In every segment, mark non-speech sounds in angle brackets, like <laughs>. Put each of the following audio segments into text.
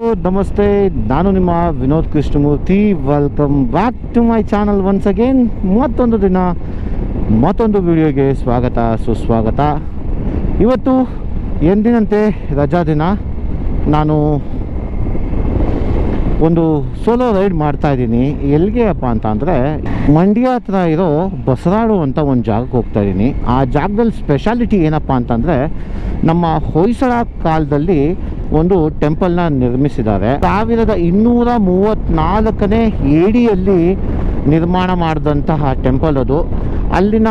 ನಮಸ್ತೆ ನಾನು ನಿಮ್ಮ Vinod Krishnamurthy. Welcome back to my channel once again ಮತ್ತೊಂದು ದಿನ, ಮತ್ತೊಂದು ವಿಡಿಯೋಗೆ ಸ್ವಾಗತ, ಸುಸ್ವಾಗತ. ಇವತ್ತು ಎಂದಿನಂತೆ ರಜಾ ದಿನ? ನಾನು ಒಂದು ಸೋಲೋ ರೈಡ್ ಮಾಡ್ತಾ ಇದ್ದೀನಿ. ಎಲ್ಲಿಗೆ ಅಪ್ಪ ಅಂತ ಮಂಡ್ಯ ಹತ್ರ ಇರೋ ಬಸರಾಳು ಅಂತ ಒಂದು ಜಾಗಕ್ಕೆ ಹೋಗ್ತಾ ಇದ್ದೀನಿ. ಆ ಜಾಗದಲ್ಲಿ ಸ್ಪೆಷಾಲಿಟಿ ಏನಪ್ಪ ಅಂತಂದರೆ ನಮ್ಮ ಹೊಯ್ಸಳ ಕಾಲದಲ್ಲಿ ಒಂದು ಟೆಂಪಲ್ನ ನಿರ್ಮಿಸಿದ್ದಾರೆ. ಸಾವಿರದ ಇನ್ನೂರ ಮೂವತ್ತ್ನಾಲ್ಕನೇ ಏಡಿಯಲ್ಲಿ ನಿರ್ಮಾಣ ಮಾಡಿದಂತಹ ಟೆಂಪಲ್ ಅದು. ಅಲ್ಲಿನ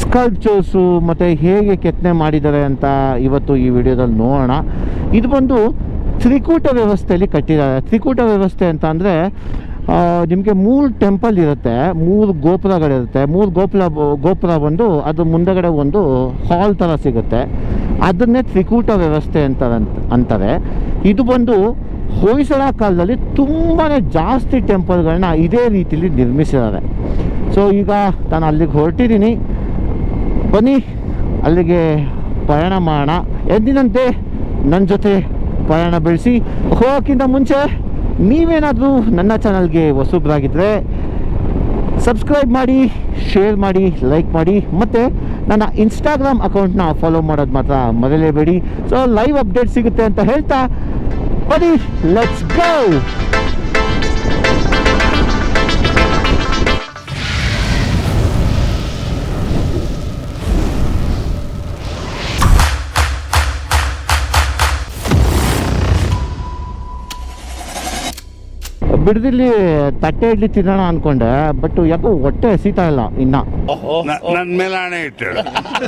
ಸ್ಕಲ್ಪ್ಚರ್ಸು ಮತ್ತು ಹೇಗೆ ಕೆತ್ತನೆ ಮಾಡಿದ್ದಾರೆ ಅಂತ ಇವತ್ತು ಈ ವಿಡಿಯೋದಲ್ಲಿ ನೋಡೋಣ. ಇದು ಬಂದು ತ್ರಿಕೂಟ ವ್ಯವಸ್ಥೆಯಲ್ಲಿ ಕಟ್ಟಿದ್ದಾರೆ ತ್ರಿಕೂಟ ವ್ಯವಸ್ಥೆ ಅಂತ ಅಂದರೆ ನಿಮಗೆ ಮೂರು ಟೆಂಪಲ್ ಇರುತ್ತೆ, ಮೂರು ಗೋಪುರಗಳಿರುತ್ತೆ, ಮೂರು ಗೋಪುರ ಗೋಪುರ ಬಂದು ಅದು ಮುಂದಗಡೆ ಒಂದು ಹಾಲ್ ಥರ ಸಿಗುತ್ತೆ. ಅದನ್ನೇ ತ್ರಿಕೂಟ ವ್ಯವಸ್ಥೆ ಅಂತ ಅಂತಾರೆ ಇದು ಬಂದು ಹೊಯ್ಸಳ ಕಾಲದಲ್ಲಿ ತುಂಬಾ ಜಾಸ್ತಿ ಟೆಂಪಲ್ಗಳನ್ನ ಇದೇ ರೀತಿಯಲ್ಲಿ ನಿರ್ಮಿಸಿದ್ದಾರೆ. ಸೊ, ಈಗ ನಾನು ಅಲ್ಲಿಗೆ ಹೊರಟಿದ್ದೀನಿ. ಬನ್ನಿ, ಅಲ್ಲಿಗೆ ಪ್ರಯಾಣ ಮಾಡೋಣ. ಎಂದಿನಂತೆ ನನ್ನ ಜೊತೆ ಪ್ರಯಾಣ ಬೆಳೆಸಿ ಹೋಗೋಕ್ಕಿಂತ ಮುಂಚೆ ನೀವೇನಾದರೂ ನನ್ನ ಚಾನಲ್ಗೆ ಹೊಸಬ್ರಾಗಿದ್ದರೆ ಸಬ್ಸ್ಕ್ರೈಬ್ ಮಾಡಿ, ಶೇರ್ ಮಾಡಿ, ಲೈಕ್ ಮಾಡಿ, ಮತ್ತು ನನ್ನ ಇನ್ಸ್ಟಾಗ್ರಾಮ್ ಅಕೌಂಟ್ನ ಫಾಲೋ ಮಾಡೋದು ಮಾತ್ರ ಮರೆಯಲೇಬೇಡಿ. ಸೊ, ಲೈವ್ ಅಪ್ಡೇಟ್ ಸಿಗುತ್ತೆ ಅಂತ ಹೇಳ್ತಾ ಬರೀ ಲೆಟ್ಸ್ ಗೋ ಬಿಡದಿಲ್ಲಿ ತಟ್ಟೆ ಇಡ್ಲಿ ತಿನ್ನೋಣ ಅನ್ಕೊಂಡೆ ಬಟ್ ಯಾಕೋ ಹೊಟ್ಟೆ ಹಸಿತಾ ಇಲ್ಲ ಇನ್ನ. ನನ್ನ ಮೇಲೆ ಹಣೆ ಇಟ್ಟು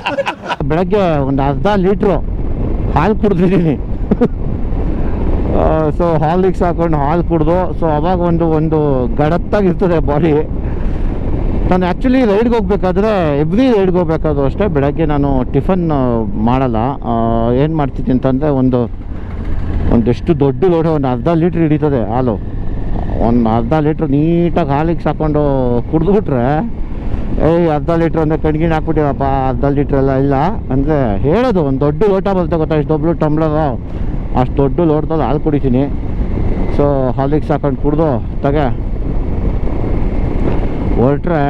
<laughs> ಬೆಳಗ್ಗೆ ಒಂದು ಅರ್ಧ ಲೀಟ್ರು ಹಾಲು ಕುಡಿದಿದ್ದೀನಿ. ಸೊ <laughs> ಹಾಲಿಕ್ಸ್ ಹಾಕೊಂಡು ಹಾಲು ಕುಡ್ದು ಸೊ ಅವಾಗ ಒಂದು ಒಂದು ಗಡತ್ತಾಗಿರ್ತದೆ ಬಾಡಿ. ನಾನು ಆ್ಯಕ್ಚುಲಿ ರೈಡ್ಗೆ ಹೋಗ್ಬೇಕಾದ್ರೆ ಎವ್ರಿ ರೈಡ್ಗೆ ಹೋಗ್ಬೇಕಾದ್ರೂ ಅಷ್ಟೇ ಬೆಳಗ್ಗೆ ನಾನು ಟಿಫನ್ ಮಾಡಲ್ಲ. ಏನು ಮಾಡ್ತಿದ್ದೀನಿ ಅಂತಂದರೆ ಒಂದು ಒಂದೆಷ್ಟು ದೊಡ್ಡ ಲೋಟ ಒಂದು ಅರ್ಧ ಲೀಟ್ರ್ ಹಿಡಿತದೆ ಹಾಲು. ಒಂದು ಅರ್ಧ ಲೀಟ್ರ್ ನೀಟಾಗಿ ಹಾಲಿಗೆ ಸಾಕೊಂಡು ಕುಡಿದ್ಬಿಟ್ರೆ, ಏಯ್, ಅರ್ಧ ಲೀಟ್ರ್ ಅಂದರೆ ಕಣ್ಗಿನ ಹಾಕ್ಬಿಟ್ಟಿವಪ್ಪ, ಅರ್ಧ ಲೀಟ್ರ್ ಎಲ್ಲ ಇಲ್ಲ. ಅಂದರೆ ಹೇಳೋದು, ಒಂದು ದೊಡ್ಡ ಲೋಟ ಬರುತ್ತೆ ಗೊತ್ತಾ? ಇಷ್ಟು ದೊಡ್ಡ ಟಂಬ್ಲರು ಅಷ್ಟು ದೊಡ್ಡ ಲೋಟದಲ್ಲಿ ಹಾಲು ಕುಡಿತೀನಿ. ಸೊ ಹಾಲಿಗೆ ಸಾಕೊಂಡು ಕುಡಿದು, ತಗೆ. ಹೊರಟ್ರೆ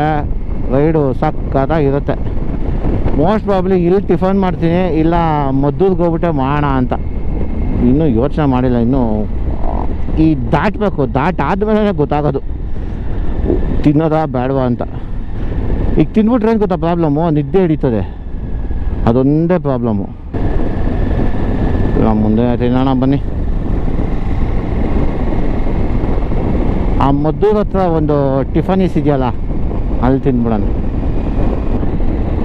ರೈಡು ಸಕ್ಕತ್ತಾಗಿರುತ್ತೆ ಮೋಸ್ಟ್ ಪ್ರಾಬ್ಲಿ ಇಲ್ಲಿ ಟಿಫನ್ ಮಾಡ್ತೀನಿ, ಇಲ್ಲ ಮದ್ದೂರ್ಗೆ ಹೋಗ್ಬಿಟ್ಟೆ ಮಾಡೋಣ ಅಂತ. ಇನ್ನೂ ಯೋಚನೆ ಮಾಡಿಲ್ಲ, ಇನ್ನೂ ಈ ದಾಟಬೇಕು ದಾಟಾದ ಆದಮೇಲೆ ಗೊತ್ತಾಗೋದು. ತಿನ್ನೋದಾ ಬೇಡವಾ ಅಂತ. ಈಗ ತಿಂದ್ಬಿಟ್ರೆ ಏನು ಗೊತ್ತಾ ಪ್ರಾಬ್ಲಮ್ಮು ನಿದ್ದೆ ಹಿಡಿತದೆ. ಅದೊಂದೇ ಪ್ರಾಬ್ಲಮ್ಮು ನಮ್ಮ ಮುಂದೆ ತಿನ್ನೋಣ ಬನ್ನಿ. ಆ ಮದ್ದೂರ್ ಹತ್ರ ಒಂದು ಟಿಫನೀಸ್ ಇದೆಯಲ್ಲ ಅಲ್ಲಿ ತಿಂದ್ಬಿಡೋಣ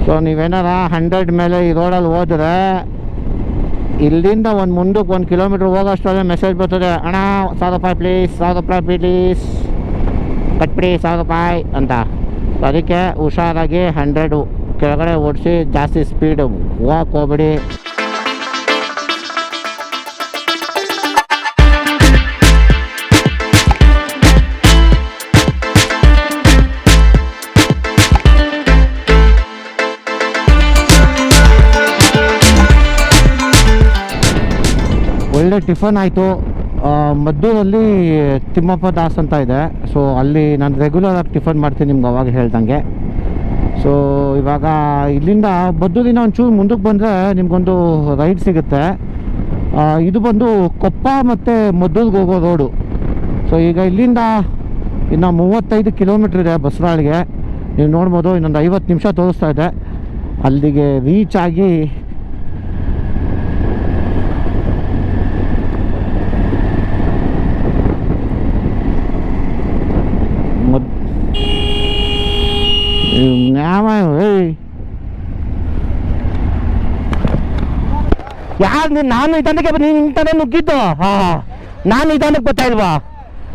ಸೊ ನೀವೇನಾರ ಹಂಡ್ರೆಡ್ ಮೇಲೆ ಈ ರೋಡಲ್ಲಿ ಹೋದ್ರೆ ಇಲ್ಲಿಂದ ಒಂದು ಮುಂದಕ್ಕೆ ಒಂದು ಕಿಲೋಮೀಟ್ರ್ ಹೋಗೋಷ್ಟರಲ್ಲೇ ಮೆಸೇಜ್ ಬರ್ತದೆ, ಅಣ್ಣ, ಸಾವಿರ ರೂಪಾಯಿ ಪ್ಲೀಸ್ ಸಾವಿರ ರೂಪಾಯಿ ಪ್ಲೀಸ್ ಕಟ್ಬಿಡಿ ಸಾವಿರ ರೂಪಾಯಿ ಅಂತ. ಅದಕ್ಕೆ ಹುಷಾರಾಗಿ ಹಂಡ್ರೆಡು ಕೆಳಗಡೆ ಓಡಿಸಿ ಜಾಸ್ತಿ ಸ್ಪೀಡು ಹೋಗಕ್ಕೆ ಹೋಗ್ಬೇಡಿ. ಒಳ್ಳೆ ಟಿಫನ್ ಆಯಿತು. ಮದ್ದೂರಲ್ಲಿ ತಿಮ್ಮಪ್ಪ ದಾಸ್ ಅಂತ ಇದೆ. ಸೊ ಅಲ್ಲಿ ನಾನು ರೆಗ್ಯುಲರ್ ಆಗಿ ಟಿಫನ್ ಮಾಡ್ತೀನಿ ನಿಮ್ಗೆ ಅವಾಗ ಹೇಳ್ದಂಗೆ. ಸೊ ಇವಾಗ ಇಲ್ಲಿಂದ ಮದ್ದೂರಿನ ಒಂಚೂರು ಮುಂದಕ್ಕೆ ಬಂದರೆ ನಿಮಗೊಂದು ರೈಡ್ ಸಿಗುತ್ತೆ. ಇದು ಬಂದು ಕೊಪ್ಪ ಮತ್ತು ಮದ್ದೂರಿಗೆ ಹೋಗೋ ರೋಡು ಸೊ ಈಗ ಇಲ್ಲಿಂದ ಇನ್ನು ಮೂವತ್ತೈದು ಕಿಲೋಮೀಟ್ರ್ ಇದೆ ಬಸರಾಳಿಗೆ ನೀವು ನೋಡ್ಬೋದು ಇನ್ನೊಂದು ಐವತ್ತು ನಿಮಿಷ ತೋರಿಸ್ತಾ ಇದೆ. ಅಲ್ಲಿಗೆ ರೀಚ್ ಆಗಿ ಮದ್ ನ್ಯಾಮ ಏಯ್ ಯಾರು ನೀನು ನಾನು ನಿಧಾನಕ್ಕೆ ನೀನು ನಿಂತಾನೆ ನುಗ್ಗಿದ್ದು ಹಾ ನಾನು ನಿಧಾನಕ್ಕೆ ಬರ್ತಾ ಇಲ್ವಾ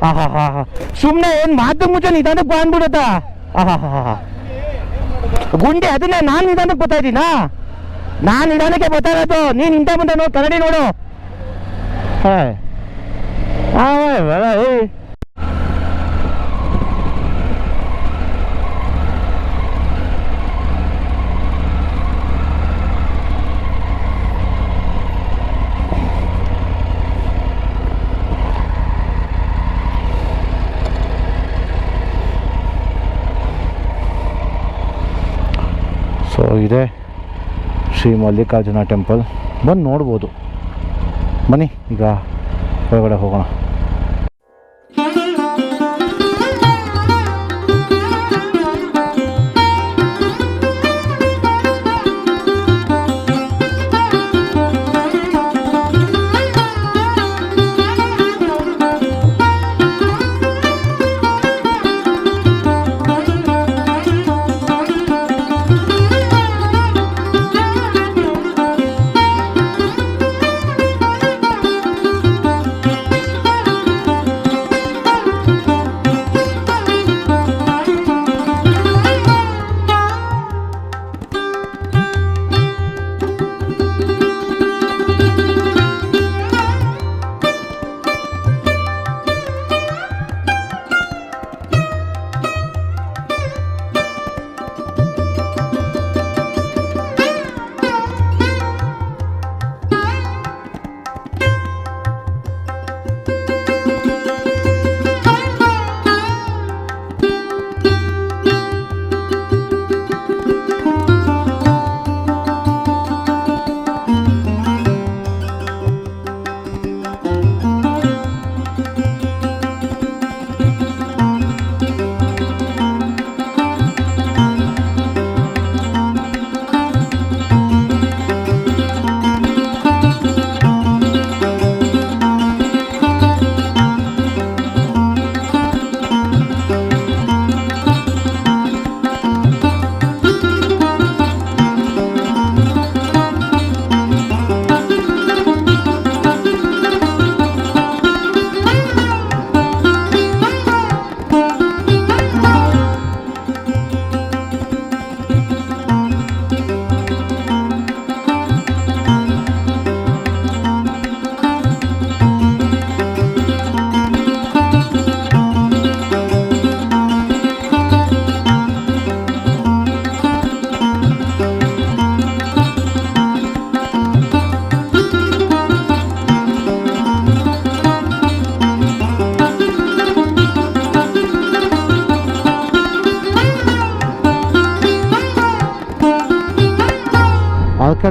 ಹಾ ಹಾ ಹಾ ಹಾ ಸುಮ್ಮನೆ ಏನು ಮಾತು ಮುಂಚೆ ನಿಧಾನಕ್ಕೆ ಬಂದ್ಬಿಡುತ್ತಾ ಹಾ ಹಾ ಹಾ ಹಾ ಗುಂಡೆ ಅದನ್ನೇ ನಾನು ನಿಧಾನಕ್ಕೆ ಬರ್ತಾ ಇದ್ದೀನಾ ನಾನು ನಿಧಾನಕ್ಕೆ ಬರ್ತಾ ಇರೋದು ನೀನು ಇಂಥ ಮುಂದೆ ನೋಡು ಕನ್ನಡಿ ನೋಡು ಹಾಯ್ ಹಾಯ್ ಬೇಡ ಏಯ್ ಇದೆ. ಶ್ರೀ ಮಲ್ಲಿಕಾರ್ಜುನ ಟೆಂಪಲ್. ಬಂದು ನೋಡ್ಬೋದು. ಬನ್ನಿ ಈಗ ಹೊರಗಡೆ ಹೋಗೋಣ.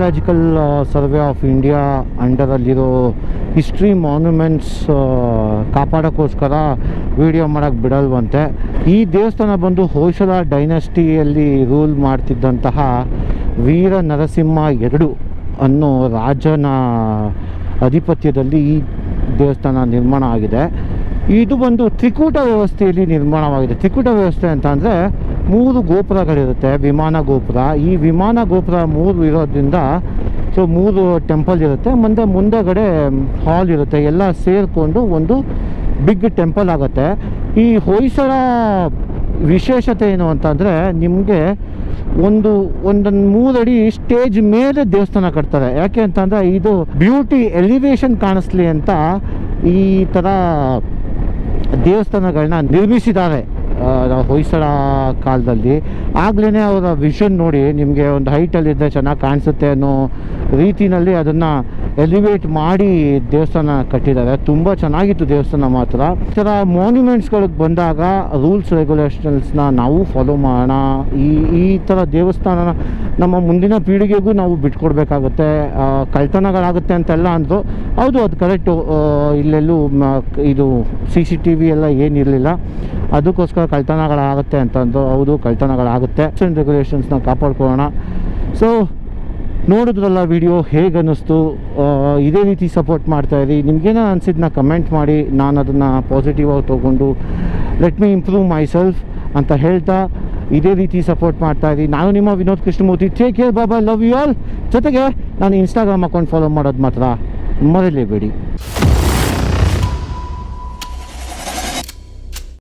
ಆರ್ಕಿಯಾಲಜಿಕಲ್ ಸರ್ವೆ ಆಫ್ ಇಂಡಿಯಾ ಅಂಡರಲ್ಲಿರೋ ಹಿಸ್ಟ್ರಿ ಮಾನ್ಯುಮೆಂಟ್ಸ್ ಕಾಪಾಡೋಕ್ಕೋಸ್ಕರ ವಿಡಿಯೋ ಮಾಡೋಕ್ಕೆ ಬಿಡಲ್ವಂತೆ. ಈ ದೇವಸ್ಥಾನ ಬಂದು ಹೊಯ್ಸಳ ಡೈನಸ್ಟಿಯಲ್ಲಿ ರೂಲ್ ಮಾಡ್ತಿದ್ದಂತಹ ವೀರ ನರಸಿಂಹ ಎರಡು ಅನ್ನೋ ರಾಜನ ಅಧಿಪತ್ಯದಲ್ಲಿ ಈ ದೇವಸ್ಥಾನ ನಿರ್ಮಾಣ ಆಗಿದೆ. ಇದು ಬಂದು ತ್ರಿಕೂಟ ವ್ಯವಸ್ಥೆಯಲ್ಲಿ ನಿರ್ಮಾಣವಾಗಿದೆ. ತ್ರಿಕೂಟ ವ್ಯವಸ್ಥೆ ಅಂತ ಅಂದರೆ ಮೂರು ಗೋಪುರಗಳಿರುತ್ತೆ, ವಿಮಾನ ಗೋಪುರ. ಈ ವಿಮಾನ ಗೋಪುರ ಮೂರು ಇರೋದ್ರಿಂದ, ಸೊ ಮೂರು ಟೆಂಪಲ್ ಇರುತ್ತೆ. ಮುಂದೆ ಮುಂದೆಗಡೆ ಹಾಲ್ ಇರುತ್ತೆ. ಎಲ್ಲ ಸೇರಿಕೊಂಡು ಒಂದು ಬಿಗ್ ಟೆಂಪಲ್ ಆಗುತ್ತೆ. ಈ ಹೊಯ್ಸಳ ವಿಶೇಷತೆ ಏನು ಅಂತಂದರೆ, ನಿಮಗೆ ಒಂದು, ಒಂದೊಂದು ಮೂರಡಿ ಸ್ಟೇಜ್ ಮೇಲೆ ದೇವಸ್ಥಾನ ಕಟ್ತಾರೆ. ಯಾಕೆ ಅಂತಂದರೆ, ಇದು ಬ್ಯೂಟಿ ಎಲಿವೇಶನ್ ಕಾಣಿಸ್ಲಿ ಅಂತ ಈ ಥರ ದೇವಸ್ಥಾನಗಳನ್ನ ನಿರ್ಮಿಸಿದ್ದಾರೆ. ಹೊಯ್ಸಳ ಕಾಲದಲ್ಲಿ. ಆಗ್ಲೇ ಅವರ ವಿಷನ್ ನೋಡಿ ನಿಮಗೆ ಒಂದು ಹೈಟಲ್ಲಿದ್ದರೆ ಚೆನ್ನಾಗಿ ಕಾಣಿಸುತ್ತೆ ಅನ್ನೋ ರೀತಿಯಲ್ಲಿ ಅದನ್ನು ಎಲಿವೇಟ್ ಮಾಡಿ ದೇವಸ್ಥಾನ ಕಟ್ಟಿದ್ದಾರೆ. ತುಂಬ ಚೆನ್ನಾಗಿತ್ತು ದೇವಸ್ಥಾನ ಮಾತ್ರ. ಈ ಥರ ಮಾನ್ಯುಮೆಂಟ್ಸ್ಗಳಿಗೆ ಬಂದಾಗ ರೂಲ್ಸ್ ರೆಗ್ಯುಲೇಷನ್ಸ್ನ ನಾವು ಫಾಲೋ ಮಾಡೋಣ. ಈ ಈ ಥರ ದೇವಸ್ಥಾನನ ನಮ್ಮ ಮುಂದಿನ ಪೀಳಿಗೆಗೂ ನಾವು ಬಿಟ್ಕೊಡ್ಬೇಕಾಗುತ್ತೆ. ಕಳ್ತನಗಳಾಗುತ್ತೆ ಅಂತೆಲ್ಲ ಅಂದರು ಹೌದು, ಅದು ಕರೆಕ್ಟು ಇಲ್ಲೆಲ್ಲೂ ಇದು ಸಿ ಸಿ ಟಿ ವಿ ಎಲ್ಲ ಏನಿರಲಿಲ್ಲ. ಅದಕ್ಕೋಸ್ಕರ ಕಳ್ತನಗಳಾಗುತ್ತೆ ಅಂತಂದು ಹೌದು ಕಳ್ತನಗಳಾಗುತ್ತೆ ರೆಗ್ಯುಲೇಷನ್ಸ್ನ ಕಾಪಾಡ್ಕೊಳ್ಳೋಣ. ಸೊ ನೋಡಿದ್ರಲ್ಲ ವಿಡಿಯೋ ಹೇಗೆ ಅನ್ನಿಸ್ತು ಇದೇ ರೀತಿ ಸಪೋರ್ಟ್ ಮಾಡ್ತಾಯಿರಿ ನಿಮಗೇನೋ ಅನಿಸಿದ್ನ ಕಮೆಂಟ್ ಮಾಡಿ. ನಾನು ಅದನ್ನು ಪಾಸಿಟಿವ್ ಆಗಿ ತೊಗೊಂಡು let me improve myself ಅಂತ ಹೇಳ್ತಾ ಇದೇ ರೀತಿ ಸಪೋರ್ಟ್ ಮಾಡ್ತಾ ಇದ್ದೀನಿ ನಾನು ನಿಮ್ಮ ವಿನೋದ್ ಕೃಷ್ಣಮೂರ್ತಿ. ಟೇಕ್ ಕೇರ್ ಬಾಬಾ ಲವ್ ಯು ಆಲ್ ಜೊತೆಗೆ ನಾನು ಇನ್ಸ್ಟಾಗ್ರಾಮ್ ಅಕೌಂಟ್ ಫಾಲೋ ಮಾಡೋದು ಮಾತ್ರ ಮರೀಲೇಬೇಡಿ